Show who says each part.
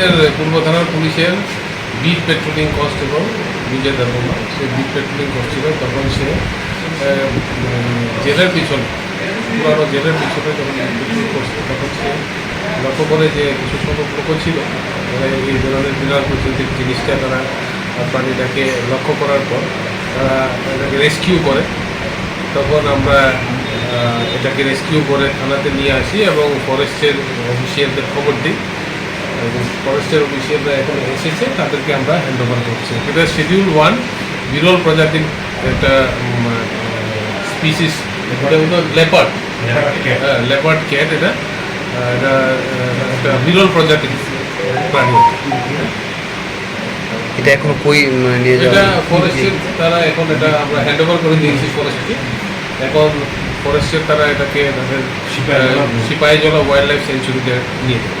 Speaker 1: এর পূর্ব থানার পুলিশের beat patrolling constable Bijoy Debbarma সে বিট পেট্রোলিং করছিল তখন সে জেলের পিছনে, পুরানো জেলের পিছনে যখন পেট্রোল করছিল তখন সে লক্ষ্য করে যে কিছু সংখ্যক লোক ছিল এই ধরনের বিরল প্রকৃতির জিনিসটা তারা প্রাণীটাকে লক্ষ্য করার পর তারা এটাকে রেস্কিউ করে। তখন আমরা এটাকে রেস্কিউ করে থানাতে নিয়ে আসি এবং ফরেস্টের অফিসিয়ালদের খবর দিই। ফরেস্টের অফিসিয়ালরা এখন এসেছে তাদেরকে আমরা হ্যান্ড ওভার করছি। এটা শিডিউল ওয়ান বিরল প্রজাতির একটা স্পিসিস এটা হলো লেপার্ড লেপার্ড ক্যাট এটা এটা একটা বিরল প্রজাতির প্রাণী।
Speaker 2: এটা এখনও কই নিয়ে যাওয়া
Speaker 1: এটা ফরেস্টের তারা এখন এটা আমরা হ্যান্ড ওভার করে দিয়েছি ফরেস্টকে এখন ফরেস্টের তারা এটাকে তাদের সিপাহীজলা ওয়াইল্ড লাইফ সেঞ্চুরিতে নিয়ে যাবে।